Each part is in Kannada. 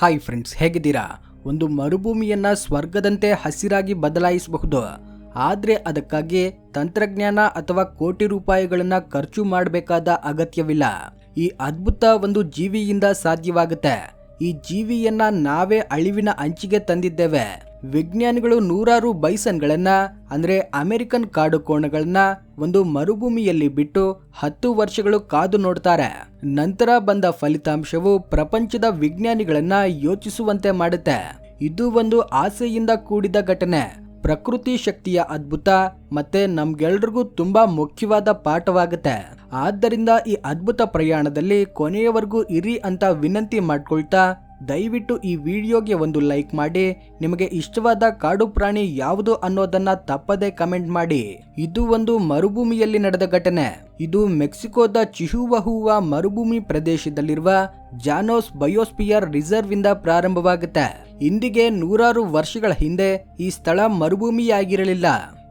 ಹಾಯ್ ಫ್ರೆಂಡ್ಸ್, ಹೇಗಿದ್ದೀರಾ? ಒಂದು ಮರುಭೂಮಿಯನ್ನು ಸ್ವರ್ಗದಂತೆ ಹಸಿರಾಗಿ ಬದಲಾಯಿಸಬಹುದು. ಆದರೆ ಅದಕ್ಕಾಗಿ ತಂತ್ರಜ್ಞಾನ ಅಥವಾ ಕೋಟಿ ರೂಪಾಯಿಗಳನ್ನು ಖರ್ಚು ಮಾಡಬೇಕಾದ ಅಗತ್ಯವಿಲ್ಲ. ಈ ಅದ್ಭುತ ಒಂದು ಜೀವಿಯಿಂದ ಸಾಧ್ಯವಾಗುತ್ತೆ. ಈ ಜೀವಿಯನ್ನು ನಾವೇ ಅಳಿವಿನ ಅಂಚಿಗೆ ತಂದಿದ್ದೇವೆ. ವಿಜ್ಞಾನಿಗಳು ನೂರಾರು ಬೈಸನ್ಗಳನ್ನ, ಅಂದ್ರೆ ಅಮೆರಿಕನ್ ಕಾಡು ಕೋಣಗಳನ್ನ ಒಂದು ಮರುಭೂಮಿಯಲ್ಲಿ ಬಿಟ್ಟು ಹತ್ತು ವರ್ಷಗಳು ಕಾದು ನೋಡ್ತಾರೆ. ನಂತರ ಬಂದ ಫಲಿತಾಂಶವು ಪ್ರಪಂಚದ ವಿಜ್ಞಾನಿಗಳನ್ನ ಯೋಚಿಸುವಂತೆ ಮಾಡುತ್ತೆ. ಇದು ಒಂದು ಆಸೆಯಿಂದ ಕೂಡಿದ ಘಟನೆ. ಪ್ರಕೃತಿ ಶಕ್ತಿಯ ಅದ್ಭುತ ಮತ್ತೆ ನಮ್ಗೆಲ್ರಿಗೂ ತುಂಬಾ ಮುಖ್ಯವಾದ ಪಾಠವಾಗುತ್ತೆ. ಆದ್ದರಿಂದ ಈ ಅದ್ಭುತ ಪ್ರಯಾಣದಲ್ಲಿ ಕೊನೆಯವರೆಗೂ ಇರಿ ಅಂತ ವಿನಂತಿ ಮಾಡ್ಕೊಳ್ತಾ ದಯವಿಟ್ಟು ಈ ವಿಡಿಯೋಗೆ ಒಂದು ಲೈಕ್ ಮಾಡಿ. ನಿಮಗೆ ಇಷ್ಟವಾದ ಕಾಡು ಪ್ರಾಣಿ ಯಾವುದು ಅನ್ನೋದನ್ನ ತಪ್ಪದೆ ಕಮೆಂಟ್ ಮಾಡಿ. ಇದು ಒಂದು ಮರುಭೂಮಿಯಲ್ಲಿ ನಡೆದ ಘಟನೆ. ಇದು ಮೆಕ್ಸಿಕೋದ ಚಿಹುವಹುವ ಮರುಭೂಮಿ ಪ್ರದೇಶದಲ್ಲಿರುವ ಜಾನೋಸ್ ಬಯೋಸ್ಪಿಯರ್ ರಿಸರ್ವ್ ಇಂದ ಪ್ರಾರಂಭವಾಗುತ್ತೆ. ಇಂದಿಗೆ ನೂರಾರು ವರ್ಷಗಳ ಹಿಂದೆ ಈ ಸ್ಥಳ ಮರುಭೂಮಿಯಾಗಿರಲಿಲ್ಲ.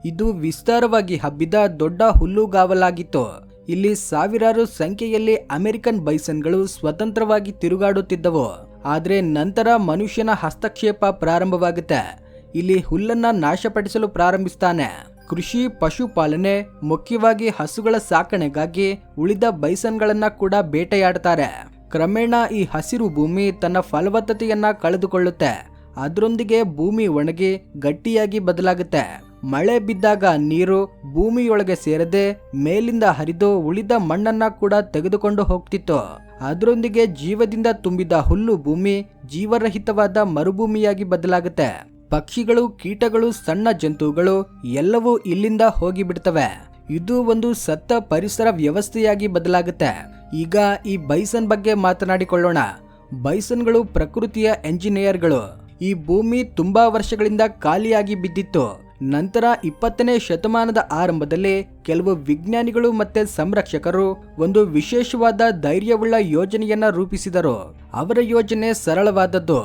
ಇದು ವಿಸ್ತಾರವಾಗಿ ಹಬ್ಬಿದ ದೊಡ್ಡ ಹುಲ್ಲುಗಾವಲಾಗಿತ್ತು. ಇಲ್ಲಿ ಸಾವಿರಾರು ಸಂಖ್ಯೆಯಲ್ಲಿ ಅಮೆರಿಕನ್ ಬೈಸನ್ಗಳು ಸ್ವತಂತ್ರವಾಗಿ ತಿರುಗಾಡುತ್ತಿದ್ದವು. ಆದರೆ ನಂತರ ಮನುಷ್ಯನ ಹಸ್ತಕ್ಷೇಪ ಪ್ರಾರಂಭವಾಗುತ್ತೆ. ಇಲ್ಲಿ ಹುಲ್ಲನ್ನ ನಾಶಪಡಿಸಲು ಪ್ರಾರಂಭಿಸ್ತಾನೆ. ಕೃಷಿ, ಪಶುಪಾಲನೆ, ಮುಖ್ಯವಾಗಿ ಹಸುಗಳ ಸಾಕಣೆಗಾಗಿ ಉಳಿದ ಬೈಸನ್ಗಳನ್ನ ಕೂಡ ಬೇಟೆಯಾಡ್ತಾರೆ. ಕ್ರಮೇಣ ಈ ಹಸಿರು ಭೂಮಿ ತನ್ನ ಫಲವತ್ತತೆಯನ್ನ ಕಳೆದುಕೊಳ್ಳುತ್ತೆ. ಅದರೊಂದಿಗೆ ಭೂಮಿ ಒಣಗಿ ಗಟ್ಟಿಯಾಗಿ ಬದಲಾಗುತ್ತೆ. ಮಳೆ ಬಿದ್ದಾಗ ನೀರು ಭೂಮಿಯೊಳಗೆ ಸೇರದೆ ಮೇಲಿಂದ ಹರಿದು ಉಳಿದ ಮಣ್ಣನ್ನ ಕೂಡ ತೆಗೆದುಕೊಂಡು ಹೋಗ್ತಿತ್ತು. ಅದರೊಂದಿಗೆ ಜೀವದಿಂದ ತುಂಬಿದ ಹುಲ್ಲು ಭೂಮಿ ಜೀವರಹಿತವಾದ ಮರುಭೂಮಿಯಾಗಿ ಬದಲಾಗುತ್ತೆ. ಪಕ್ಷಿಗಳು, ಕೀಟಗಳು, ಸಣ್ಣ ಜಂತುಗಳು ಎಲ್ಲವೂ ಇಲ್ಲಿಂದ ಹೋಗಿಬಿಡ್ತವೆ. ಇದು ಒಂದು ಸತ್ತ ಪರಿಸರ ವ್ಯವಸ್ಥೆಯಾಗಿ ಬದಲಾಗುತ್ತೆ. ಈಗ ಈ ಬೈಸನ್ ಬಗ್ಗೆ ಮಾತನಾಡಿಕೊಳ್ಳೋಣ. ಬೈಸನ್ಗಳು ಪ್ರಕೃತಿಯ ಎಂಜಿನಿಯರ್ಗಳು. ಈ ಭೂಮಿ ತುಂಬಾ ವರ್ಷಗಳಿಂದ ಖಾಲಿಯಾಗಿ ಬಿದ್ದಿತ್ತು. ನಂತರ ಇಪ್ಪತ್ತನೇ ಶತಮಾನದ ಆರಂಭದಲ್ಲಿ ಕೆಲವು ವಿಜ್ಞಾನಿಗಳು ಮತ್ತೆ ಸಂರಕ್ಷಕರು ಒಂದು ವಿಶೇಷವಾದ ಧೈರ್ಯವುಳ್ಳ ಯೋಜನೆಯನ್ನ ರೂಪಿಸಿದರು. ಅವರ ಯೋಜನೆ ಸರಳವಾದದ್ದು,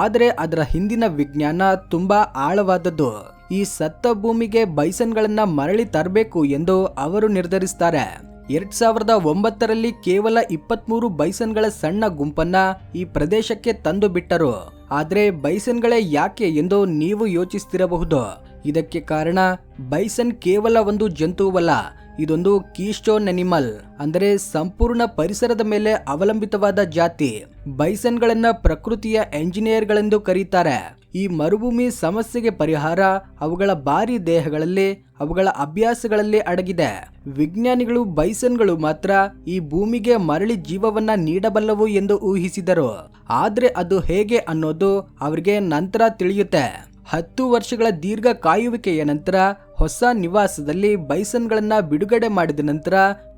ಆದರೆ ಅದರ ಹಿಂದಿನ ವಿಜ್ಞಾನ ತುಂಬಾ ಆಳವಾದದ್ದು. ಈ ಸತ್ತ ಭೂಮಿಗೆ ಬೈಸನ್ಗಳನ್ನ ಮರಳಿ ತರಬೇಕು ಎಂದು ಅವರು ನಿರ್ಧರಿಸ್ತಾರೆ. ಎರಡ್ ಸಾವಿರದ ಒಂಬತ್ತರಲ್ಲಿ ಕೇವಲ ಇಪ್ಪತ್ಮೂರು ಬೈಸನ್ಗಳ ಸಣ್ಣ ಗುಂಪನ್ನ ಈ ಪ್ರದೇಶಕ್ಕೆ ತಂದು ಬಿಟ್ಟರು ಆದ್ರೆ ಬೈಸನ್ಗಳೇ ಯಾಕೆ ಎಂದು ನೀವು ಯೋಚಿಸ್ತಿರಬಹುದು. ಇದಕ್ಕೆ ಕಾರಣ ಬೈಸನ್ ಕೇವಲ ಒಂದು ಜಂತುವಲ್ಲ, ಇದೊಂದು ಕೀಸ್ಟೋನ್ ಅನಿಮಲ್ ಅಂದರೆ ಸಂಪೂರ್ಣ ಪರಿಸರದ ಮೇಲೆ ಅವಲಂಬಿತವಾದ ಜಾತಿ. ಬೈಸನ್ಗಳನ್ನ ಪ್ರಕೃತಿಯ ಎಂಜಿನಿಯರ್ಗಳೆಂದು ಕರೀತಾರೆ. ಈ ಮರುಭೂಮಿ ಸಮಸ್ಯೆಗೆ ಪರಿಹಾರ ಅವುಗಳ ಭಾರಿ ದೇಹಗಳಲ್ಲಿ, ಅವುಗಳ ಅಭ್ಯಾಸಗಳಲ್ಲಿ ಅಡಗಿದೆ. ವಿಜ್ಞಾನಿಗಳು ಬೈಸನ್ಗಳು ಮಾತ್ರ ಈ ಭೂಮಿಗೆ ಮರಳಿ ಜೀವವನ್ನ ನೀಡಬಲ್ಲವು ಎಂದು ಊಹಿಸಿದರು. ಆದ್ರೆ ಅದು ಹೇಗೆ ಅನ್ನೋದು ಅವರಿಗೆ ನಂತರ ತಿಳಿಯುತ್ತೆ. ಹತ್ತು ವರ್ಷಗಳ ದೀರ್ಘ ಕಾಯುವಿಕೆಯ ನಂತರ, ಹೊಸ ನಿವಾಸದಲ್ಲಿ ಬೈಸನ್ಗಳನ್ನ ಬಿಡುಗಡೆ ಮಾಡಿದ ನಂತರ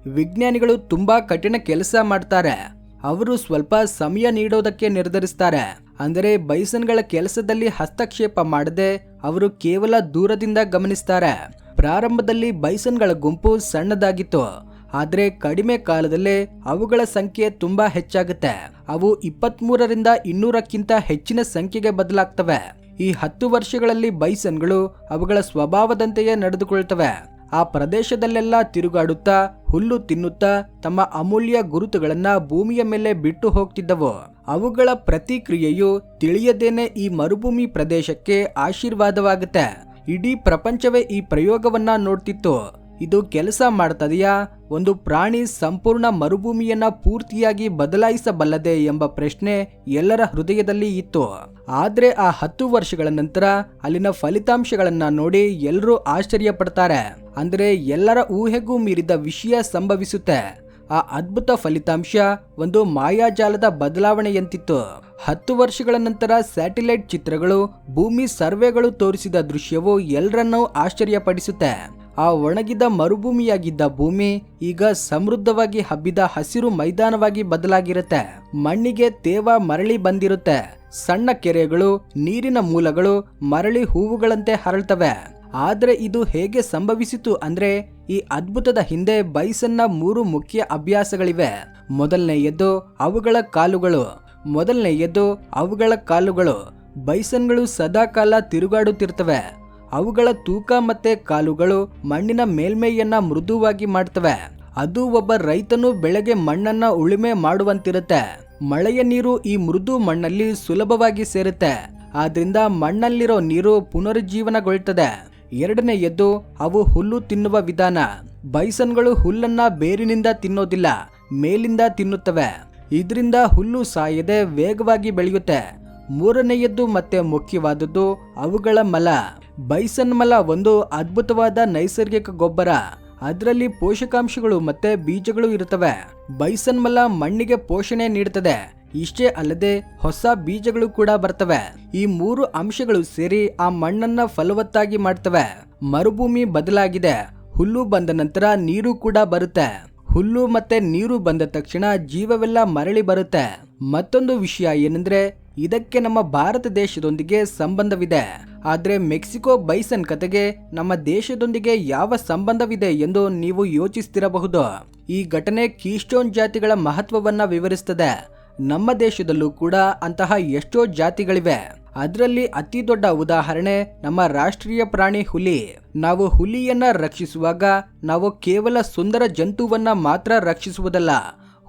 ವಿಜ್ಞಾನಿಗಳು ತುಂಬಾ ಕಠಿಣ ಕೆಲಸ ಮಾಡ್ತಾರೆ. ಅವರು ಸ್ವಲ್ಪ ಸಮಯ ನೀಡೋದಕ್ಕೆ ನಿರ್ಧರಿಸ್ತಾರೆ. ಅಂದರೆ ಬೈಸನ್ಗಳ ಕೆಲಸದಲ್ಲಿ ಹಸ್ತಕ್ಷೇಪ ಮಾಡದೆ ಅವರು ಕೇವಲ ದೂರದಿಂದ ಗಮನಿಸ್ತಾರೆ. ಪ್ರಾರಂಭದಲ್ಲಿ ಬೈಸನ್ಗಳ ಗುಂಪು ಸಣ್ಣದಾಗಿತ್ತು. ಆದರೆ ಕಡಿಮೆ ಕಾಲದಲ್ಲೇ ಅವುಗಳ ಸಂಖ್ಯೆ ತುಂಬಾ ಹೆಚ್ಚಾಗುತ್ತೆ. ಅವು ಇಪ್ಪತ್ಮೂರರಿಂದ ಇನ್ನೂರಕ್ಕಿಂತ ಹೆಚ್ಚಿನ ಸಂಖ್ಯೆಗೆ ಬದಲಾಗ್ತವೆ. ಈ ಹತ್ತು ವರ್ಷಗಳಲ್ಲಿ ಬೈಸನ್ಗಳು ಅವುಗಳ ಸ್ವಭಾವದಂತೆಯೇ ನಡೆದುಕೊಳ್ತವೆ. ಆ ಪ್ರದೇಶದಲ್ಲೆಲ್ಲ ತಿರುಗಾಡುತ್ತಾ ಹುಲ್ಲು ತಿನ್ನುತ್ತಾ ತಮ್ಮ ಅಮೂಲ್ಯ ಗುರುತುಗಳನ್ನ ಭೂಮಿಯ ಮೇಲೆ ಬಿಟ್ಟು ಹೋಗ್ತಿದ್ದವು. ಅವುಗಳ ಪ್ರತಿಕ್ರಿಯೆಯು ತಿಳಿಯದೇನೆ ಈ ಮರುಭೂಮಿ ಪ್ರದೇಶಕ್ಕೆ ಆಶೀರ್ವಾದವಾಗುತ್ತೆ. ಇಡೀ ಪ್ರಪಂಚವೇ ಈ ಪ್ರಯೋಗವನ್ನ ನೋಡ್ತಿತ್ತು. ಇದು ಕೆಲಸ ಮಾಡ್ತದೆಯಾ? ಒಂದು ಪ್ರಾಣಿ ಸಂಪೂರ್ಣ ಮರುಭೂಮಿಯನ್ನ ಪೂರ್ತಿಯಾಗಿ ಬದಲಾಯಿಸಬಲ್ಲದೆ ಎಂಬ ಪ್ರಶ್ನೆ ಎಲ್ಲರ ಹೃದಯದಲ್ಲಿ ಇತ್ತು. ಆದ್ರೆ ಆ ಹತ್ತು ವರ್ಷಗಳ ನಂತರ ಅಲ್ಲಿನ ಫಲಿತಾಂಶಗಳನ್ನ ನೋಡಿ ಎಲ್ಲರೂ ಆಶ್ಚರ್ಯ ಪಡ್ತಾರೆ ಅಂದ್ರೆ ಎಲ್ಲರ ಊಹೆಗೂ ಮೀರಿದ ವಿಷಯ ಸಂಭವಿಸುತ್ತೆ. ಆ ಅದ್ಭುತ ಫಲಿತಾಂಶ ಒಂದು ಮಾಯಾಜಾಲದ ಬದಲಾವಣೆಯಂತಿತ್ತು. ಹತ್ತು ವರ್ಷಗಳ ನಂತರ ಸ್ಯಾಟಿಲೈಟ್ ಚಿತ್ರಗಳು, ಭೂಮಿ ಸರ್ವೆಗಳು ತೋರಿಸಿದ ದೃಶ್ಯವು ಎಲ್ಲರನ್ನೂ ಆಶ್ಚರ್ಯಪಡಿಸುತ್ತೆ. ಆ ಒಣಗಿದ ಮರುಭೂಮಿಯಾಗಿದ್ದ ಭೂಮಿ ಈಗ ಸಮೃದ್ಧವಾಗಿ ಹಬ್ಬಿದ ಹಸಿರು ಮೈದಾನವಾಗಿ ಬದಲಾಗಿರುತ್ತೆ. ಮಣ್ಣಿಗೆ ತೇವ ಮರಳಿ ಬಂದಿರುತ್ತೆ. ಸಣ್ಣ ಕೆರೆಗಳು, ನೀರಿನ ಮೂಲಗಳು ಮರಳಿ ಹೂವುಗಳಂತೆ ಹರಳ್ತವೆ. ಆದರೆ ಇದು ಹೇಗೆ ಸಂಭವಿಸಿತು ಅಂದ್ರೆ ಈ ಅದ್ಭುತದ ಹಿಂದೆ ಬೈಸನ್ನ ಮೂರು ಮುಖ್ಯ ಅಭ್ಯಾಸಗಳಿವೆ. ಮೊದಲನೆಯದ್ದು ಅವುಗಳ ಕಾಲುಗಳು. ಮೊದಲನೆಯದ್ದು ಅವುಗಳ ಕಾಲುಗಳು. ಬೈಸನ್ಗಳು ಸದಾಕಾಲ ತಿರುಗಾಡುತ್ತಿರ್ತವೆ. ಅವುಗಳ ತೂಕ ಮತ್ತೆ ಕಾಲುಗಳು ಮಣ್ಣಿನ ಮೇಲ್ಮೈಯನ್ನ ಮೃದುವಾಗಿ ಮಾಡ್ತವೆ. ಅದು ಒಬ್ಬ ರೈತನು ಬೆಳೆಗೆ ಮಣ್ಣನ್ನ ಉಳುಮೆ ಮಾಡುವಂತಿರುತ್ತೆ. ಮಳೆಯ ನೀರು ಈ ಮೃದು ಮಣ್ಣಲ್ಲಿ ಸುಲಭವಾಗಿ ಸೇರುತ್ತೆ. ಆದ್ರಿಂದ ಮಣ್ಣಲ್ಲಿರೋ ನೀರು ಪುನರುಜ್ಜೀವನಗೊಳ್ತದೆ. ಎರಡನೆಯದ್ದು, ಅವು ಹುಲ್ಲು ತಿನ್ನುವ ವಿಧಾನ. ಬೈಸನ್ಗಳು ಹುಲ್ಲನ್ನ ಬೇರಿನಿಂದ ತಿನ್ನೋದಿಲ್ಲ, ಮೇಲಿಂದ ತಿನ್ನುತ್ತವೆ. ಇದರಿಂದ ಹುಲ್ಲು ಸಾಯದೆ ವೇಗವಾಗಿ ಬೆಳೆಯುತ್ತೆ. ಮೂರನೆಯದ್ದು ಮತ್ತೆ ಮುಖ್ಯವಾದದ್ದು ಅವುಗಳ ಮಲ. ಬೈಸನ್ ಮಲ ಒಂದು ಅದ್ಭುತವಾದ ನೈಸರ್ಗಿಕ ಗೊಬ್ಬರ. ಅದರಲ್ಲಿ ಪೋಷಕಾಂಶಗಳು ಮತ್ತೆ ಬೀಜಗಳು ಇರುತ್ತವೆ. ಬೈಸನ್ ಮಲ ಮಣ್ಣಿಗೆ ಪೋಷಣೆ ನೀಡುತ್ತದೆ. ಇಷ್ಟೇ ಅಲ್ಲದೆ ಹೊಸ ಬೀಜಗಳು ಕೂಡ ಬರ್ತವೆ. ಈ ಮೂರು ಅಂಶಗಳು ಸೇರಿ ಆ ಮಣ್ಣನ್ನ ಫಲವತ್ತಾಗಿ ಮಾಡ್ತವೆ. ಮರುಭೂಮಿ ಬದಲಾಗಿದೆ. ಹುಲ್ಲು ಬಂದ ನಂತರ ನೀರು ಕೂಡ ಬರುತ್ತೆ. ಹುಲ್ಲು ಮತ್ತೆ ನೀರು ಬಂದ ತಕ್ಷಣ ಜೀವವೆಲ್ಲ ಮರಳಿ ಬರುತ್ತೆ. ಮತ್ತೊಂದು ವಿಷಯ ಏನಂದ್ರೆ ಇದಕ್ಕೆ ನಮ್ಮ ಭಾರತ ದೇಶದೊಂದಿಗೆ ಸಂಬಂಧವಿದೆ. ಆದರೆ ಮೆಕ್ಸಿಕೋ ಬೈಸನ್ ಕತೆಗೆ ನಮ್ಮ ದೇಶದೊಂದಿಗೆ ಯಾವ ಸಂಬಂಧವಿದೆ ಎಂದು ನೀವು ಯೋಚಿಸ್ತಿರಬಹುದು. ಈ ಘಟನೆ ಕೀಸ್ಟೋನ್ ಜಾತಿಗಳ ಮಹತ್ವವನ್ನು ವಿವರಿಸ್ತದೆ. ನಮ್ಮ ದೇಶದಲ್ಲೂ ಕೂಡ ಅಂತಹ ಎಷ್ಟೋ ಜಾತಿಗಳಿವೆ. ಅದರಲ್ಲಿ ಅತಿ ದೊಡ್ಡ ಉದಾಹರಣೆ ನಮ್ಮ ರಾಷ್ಟ್ರೀಯ ಪ್ರಾಣಿ ಹುಲಿ. ನಾವು ಹುಲಿಯನ್ನ ರಕ್ಷಿಸುವಾಗ ನಾವು ಕೇವಲ ಸುಂದರ ಜಂತುವನ್ನ ಮಾತ್ರ ರಕ್ಷಿಸುವುದಲ್ಲ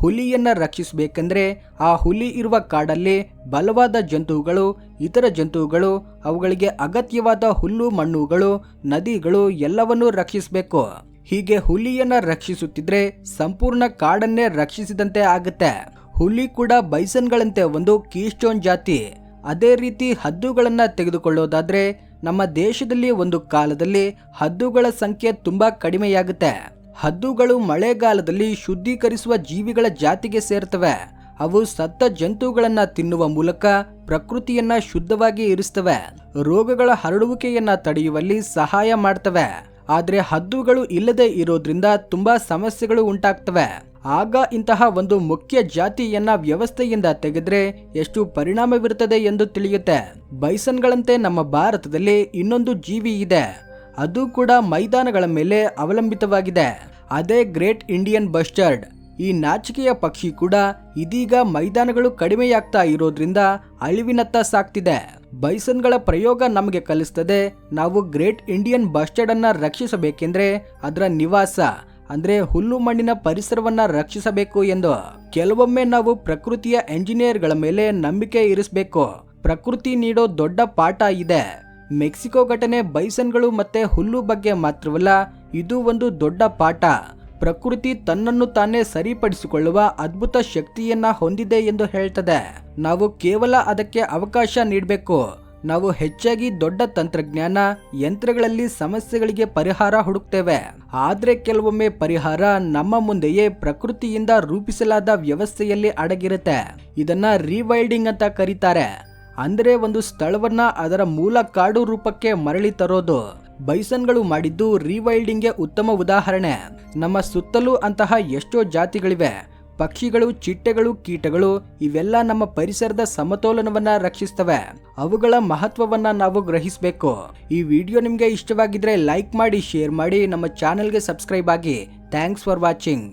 ಹುಲಿಯನ್ನ ರಕ್ಷಿಸಬೇಕೆಂದ್ರೆ ಆ ಹುಲಿ ಇರುವ ಕಾಡಲ್ಲಿ ಬಲವಾದ ಜಂತುಗಳು, ಇತರ ಜಂತುಗಳು, ಅವುಗಳಿಗೆ ಅಗತ್ಯವಾದ ಹುಲ್ಲು, ಮಣ್ಣುಗಳು, ನದಿಗಳು ಎಲ್ಲವನ್ನೂ ರಕ್ಷಿಸಬೇಕು. ಹೀಗೆ ಹುಲಿಯನ್ನ ರಕ್ಷಿಸುತ್ತಿದ್ರೆ ಸಂಪೂರ್ಣ ಕಾಡನ್ನೇ ರಕ್ಷಿಸಿದಂತೆ ಆಗುತ್ತೆ. ಹುಲಿ ಕೂಡ ಬೈಸನ್ಗಳಂತೆ ಒಂದು ಕೀಸ್ಟೋನ್ ಜಾತಿ. ಅದೇ ರೀತಿ ಹದ್ದುಗಳನ್ನ ತೆಗೆದುಕೊಳ್ಳೋದಾದ್ರೆ ನಮ್ಮ ದೇಶದಲ್ಲಿ ಒಂದು ಕಾಲದಲ್ಲಿ ಹದ್ದುಗಳ ಸಂಖ್ಯೆ ತುಂಬಾ ಕಡಿಮೆಯಾಗುತ್ತೆ. ಹದ್ದುಗಳು ಮಳೆಗಾಲದಲ್ಲಿ ಶುದ್ಧೀಕರಿಸುವ ಜೀವಿಗಳ ಜಾತಿಗೆ ಸೇರ್ತವೆ. ಅವು ಸತ್ತ ಜಂತುಗಳನ್ನು ತಿನ್ನುವ ಮೂಲಕ ಪ್ರಕೃತಿಯನ್ನ ಶುದ್ಧವಾಗಿ ಇರಿಸ್ತವೆ. ರೋಗಗಳ ಹರಡುವಿಕೆಯನ್ನ ತಡೆಯುವಲ್ಲಿ ಸಹಾಯ ಮಾಡ್ತವೆ. ಆದರೆ ಹದ್ದುಗಳು ಇಲ್ಲದೆ ಇರೋದ್ರಿಂದ ತುಂಬಾ ಸಮಸ್ಯೆಗಳು ಉಂಟಾಗ್ತವೆ. ಆಗ ಇಂತಹ ಒಂದು ಮುಖ್ಯ ಜಾತಿಯನ್ನ ವ್ಯವಸ್ಥೆಯಿಂದ ತೆಗೆದ್ರೆ ಎಷ್ಟು ಪರಿಣಾಮವಿರುತ್ತದೆ ಎಂದು ತಿಳಿಯುತ್ತೆ. ಬೈಸನ್ಗಳಂತೆ ನಮ್ಮ ಭಾರತದಲ್ಲಿ ಇನ್ನೊಂದು ಜೀವಿ ಇದೆ. ಅದು ಕೂಡ ಮೈದಾನಗಳ ಮೇಲೆ ಅವಲಂಬಿತವಾಗಿದೆ. ಅದೇ ಗ್ರೇಟ್ ಇಂಡಿಯನ್ ಬಸ್ಟರ್ಡ್. ಈ ನಾಚಿಕೆಯ ಪಕ್ಷಿ ಕೂಡ ಇದೀಗ ಮೈದಾನಗಳು ಕಡಿಮೆಯಾಗ್ತಾ ಇರೋದ್ರಿಂದ ಅಳಿವಿನತ್ತ ಸಾಕ್ತಿದೆ. ಬೈಸನ್ಗಳ ಪ್ರಯೋಗ ನಮಗೆ ಕಲಿಸ್ತದೆ, ನಾವು ಗ್ರೇಟ್ ಇಂಡಿಯನ್ ಬಸ್ಟರ್ಡ್ ಅನ್ನ ರಕ್ಷಿಸಬೇಕೆಂದ್ರೆ ಅದರ ನಿವಾಸ, ಅಂದ್ರೆ ಹುಲ್ಲು ಮಣ್ಣಿನ ಪರಿಸರವನ್ನ ರಕ್ಷಿಸಬೇಕು ಎಂದು. ಕೆಲವೊಮ್ಮೆ ನಾವು ಪ್ರಕೃತಿಯ ಎಂಜಿನಿಯರ್ಗಳ ಮೇಲೆ ನಂಬಿಕೆ ಇರಿಸಬೇಕು. ಪ್ರಕೃತಿ ನೀಡೋ ದೊಡ್ಡ ಪಾಠ ಇದೆ. ಮೆಕ್ಸಿಕೋ ಘಟನೆ ಬೈಸನ್ಗಳು ಮತ್ತೆ ಹುಲ್ಲು ಬಗ್ಗೆ ಮಾತ್ರವಲ್ಲ, ಇದು ಒಂದು ದೊಡ್ಡ ಪಾಠ. ಪ್ರಕೃತಿ ತನ್ನನ್ನು ತಾನೇ ಸರಿಪಡಿಸಿಕೊಳ್ಳುವ ಅದ್ಭುತ ಶಕ್ತಿಯನ್ನ ಹೊಂದಿದೆ ಎಂದು ಹೇಳ್ತದೆ. ನಾವು ಕೇವಲ ಅದಕ್ಕೆ ಅವಕಾಶ ನೀಡಬೇಕು. ನಾವು ಹೆಚ್ಚಾಗಿ ದೊಡ್ಡ ತಂತ್ರಜ್ಞಾನ, ಯಂತ್ರಗಳಲ್ಲಿ ಸಮಸ್ಯೆಗಳಿಗೆ ಪರಿಹಾರ ಹುಡುಕ್ತೇವೆ. ಆದರೆ ಕೆಲವೊಮ್ಮೆ ಪರಿಹಾರ ನಮ್ಮ ಮುಂದೆಯೇ ಪ್ರಕೃತಿಯಿಂದ ರೂಪಿಸಲಾದ ವ್ಯವಸ್ಥೆಯಲ್ಲಿ ಅಡಗಿರುತ್ತೆ. ಇದನ್ನ ರಿವೈಲ್ಡಿಂಗ್ ಅಂತ ಕರೀತಾರೆ. ಅಂದ್ರೆ ಒಂದು ಸ್ಥಳವನ್ನ ಅದರ ಮೂಲ ಕಾಡು ರೂಪಕ್ಕೆ ಮರಳಿ ತರೋದು. ಬೈಸನ್ಗಳು ಮಾಡಿದ್ದು ರಿವೈಲ್ಡಿಂಗ್ಗೆ ಉತ್ತಮ ಉದಾಹರಣೆ. ನಮ್ಮ ಸುತ್ತಲೂ ಅಂತಹ ಎಷ್ಟೋ ಜಾತಿಗಳಿವೆ. ಪಕ್ಷಿಗಳು, ಚಿಟ್ಟೆಗಳು, ಕೀಟಗಳು ಇವೆಲ್ಲ ನಮ್ಮ ಪರಿಸರದ ಸಮತೋಲನವನ್ನ ರಕ್ಷಿಸ್ತವೆ. ಅವುಗಳ ಮಹತ್ವವನ್ನ ನಾವು ಗ್ರಹಿಸಬೇಕು. ಈ ವಿಡಿಯೋ ನಿಮಗೆ ಇಷ್ಟವಾಗಿದ್ರೆ ಲೈಕ್ ಮಾಡಿ, ಶೇರ್ ಮಾಡಿ, ನಮ್ಮ ಚಾನೆಲ್ಗೆ ಸಬ್ಸ್ಕ್ರೈಬ್ ಆಗಿ. Thanks for watching.